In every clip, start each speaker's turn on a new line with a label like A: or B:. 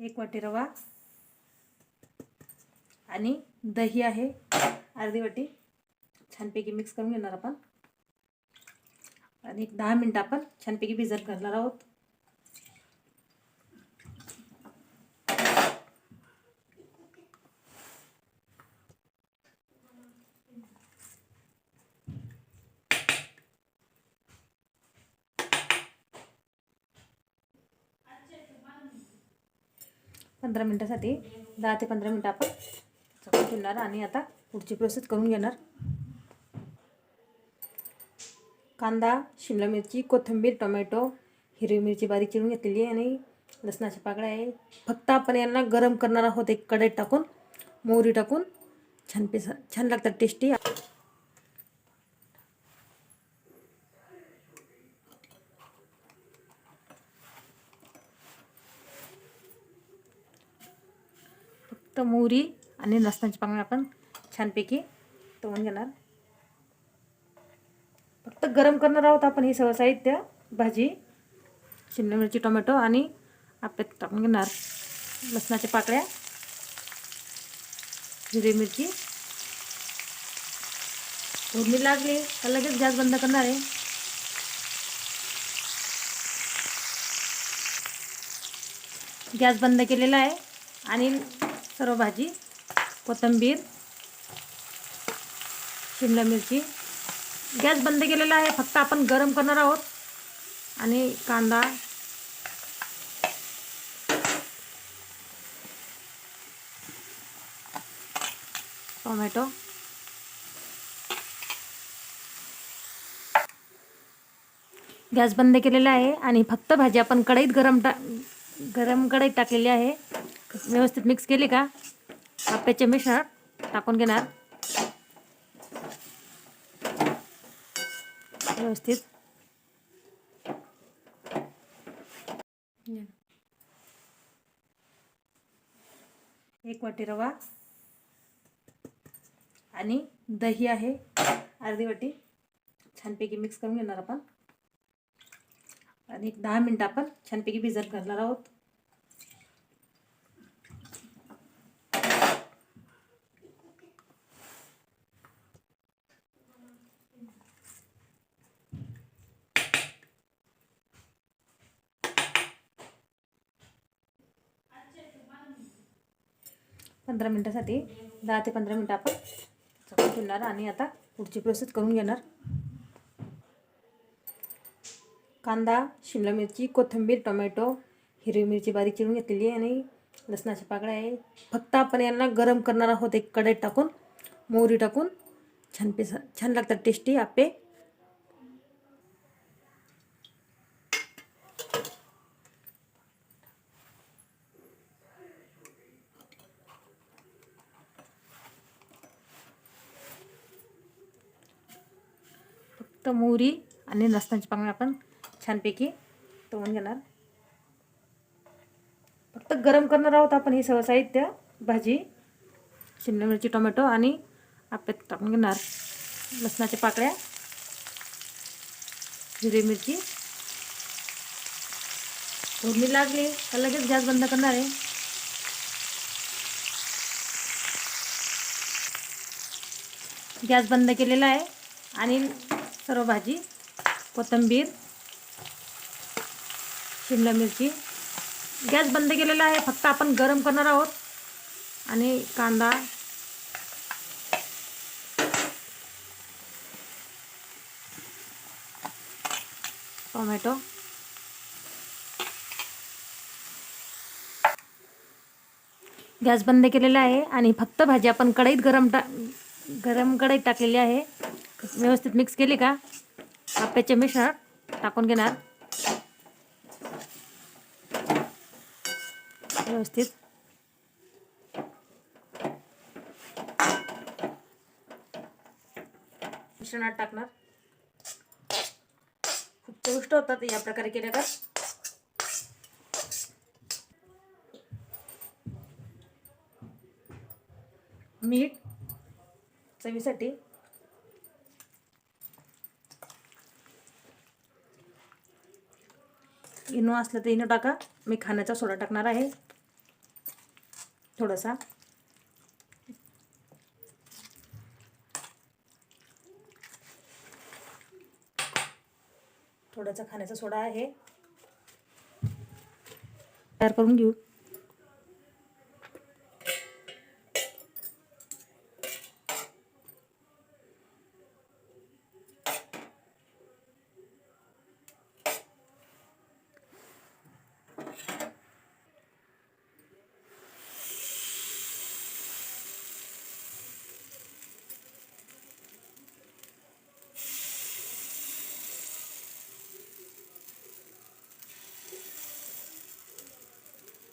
A: एक वाटी रवा आणि दही आहे. अर्धी वाटी. छानपैकी मिक्स करून घेणार आपण. आणि एक दहा मिनटं आपण छानपैकी भिजत घालणार आहोत. पंधरा मिनटासाठी दहा ते पंधरा मिनटं आपण चकून ठेवणार आणि आता पुढची प्रोसेस करून घेणार. कांदा शिमला मिरची कोथिंबीर टोमॅटो हिरवी मिरची बारीक चिरून घेतलेली आहे आणि लसणाच्या पाकळ्या आहे. फक्त आपण यांना गरम करणार आहोत एक कढईत टाकून मोहरी टाकून. छान पेसा छान लागतात टेस्टी फक्त मोहरी आणि लसणाची पाकळी आपण छानपैकी तळून घेणार. फक्त गरम करणार आहोत आपण हे सगळं साहित्य भाजी शिमला मिरची टोमॅटो आणि आपल्यात टाकून घेणार लसणाच्या पाकळ्या हिरवी मिरची. फोडणी लागली तर लगेच गॅस बंद करणार आहे. गॅस बंद केलेला आहे आणि सर्व भाजी कोथिंबीर शिमला मिरची. गॅस बंद केलेला आहे फक्त आपण गरम करणार आहोत. आणि कांदा. टोमॅटो. गॅस बंद केलेला आहे आणि फक्त भाजी आपण कढईत गरम टा गरम कढईत टाकलेली आहे. व्यवस्थित मिक्स केली का? आप्याचे मिश्रण टाकून घेणार. व्यवस्थित. एक वाटी रवा आणि दही आहे. अर्धी वाटी. छानपैकी मिक्स करून घेणार आपण. आणि एक दहा मिनटं आपण छानपैकी भिजत घालणार आहोत. पंधरा मिनटासाठी दहा ते पंधरा मिनटं आपण चकून ठेवणार आणि आता पुढची प्रोसेस करून घेणार. कांदा शिमला मिरची कोथिंबीर टोमॅटो हिरवी मिरची बारीक चिरून घेतलेली आहे आणि लसणाच्या पाकळ्या आहे. फक्त आपण यांना गरम करणार आहोत एक कढईत टाकून मोहरी टाकून. छान पेसा छान लागतात टेस्टी आपे. फक्त मोहरी आणि लसणाची पाकळ्या आपण छानपैकी तळून घेणार. फक्त गरम करणार आहोत आपण हे सगळं साहित्य भाजी शिमला मिरची टोमॅटो आणि आप्यात टाकून घेणार. लसणाच्या पाकळ्या हिरवी मिरची. फोडणी लागली तर लगेच गॅस बंद करणार आहे. गॅस बंद केलेला आहे आणि सर्व भाजी कोथिंबीर शिमला मिरची. गॅस बंद केलेला आहे फक्त आपण गरम करणार आहोत. आणि कांदा. टोमॅटो. गॅस बंद केलेला आहे आणि फक्त भाजी आपण कढईत गरम टा गरम कढईत टाकलेली आहे. व्यवस्थित मिक्स केली का? आप्याचे मिश्रण टाकून घेणार. व्यवस्थित. मिश्रणात टाकणार. खूप चविष्ट होतात या प्रकारे केल्या का मीठ चवीसाठी इनो असलं तर इनो टाका. मी खाण्याचा सोडा टाकणार आहे. थोडासा. थोडासा खाण्याचा सोडा आहे. तयार करून घेऊ.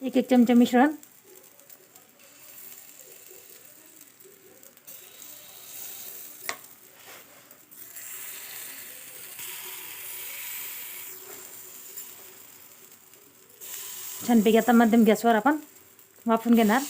A: एक एक चमचा मिश्रण. छानपैकी आता मध्यम गॅसवर आपण वाफून घेणार.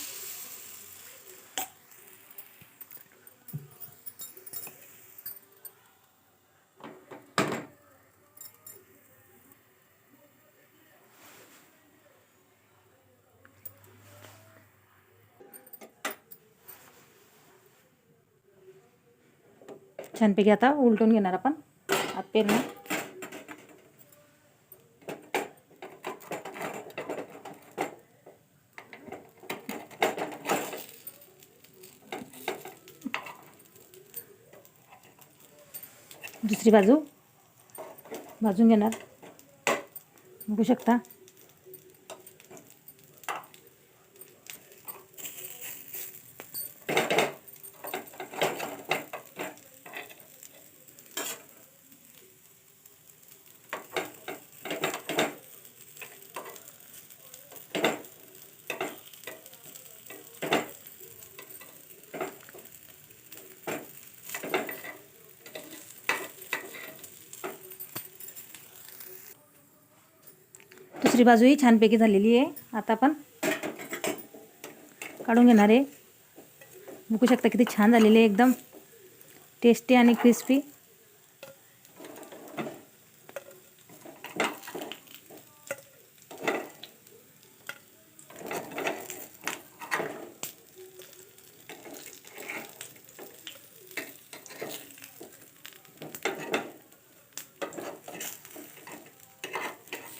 A: छानपैकी आता उलटून घेणार आपण. आत पेरणं दुसरी बाजू. भाजून घेणार. बघू शकता. दुसरी बाजूही छानपैकी झालेली आहे. आता आपण काढून घेणार आहे. बघू शकता किती छान झालेली आहे. एकदम टेस्टी आणि क्रिस्पी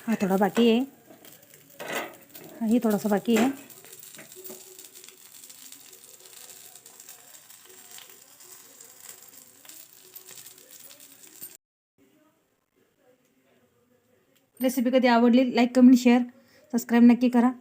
A: हा, थोडा बाकी है। हाँ ये थोड़ा सा बाकी है। रेसिपी कभी आवडली लाइक कमेंट शेयर सब्सक्राइब नक्की करा।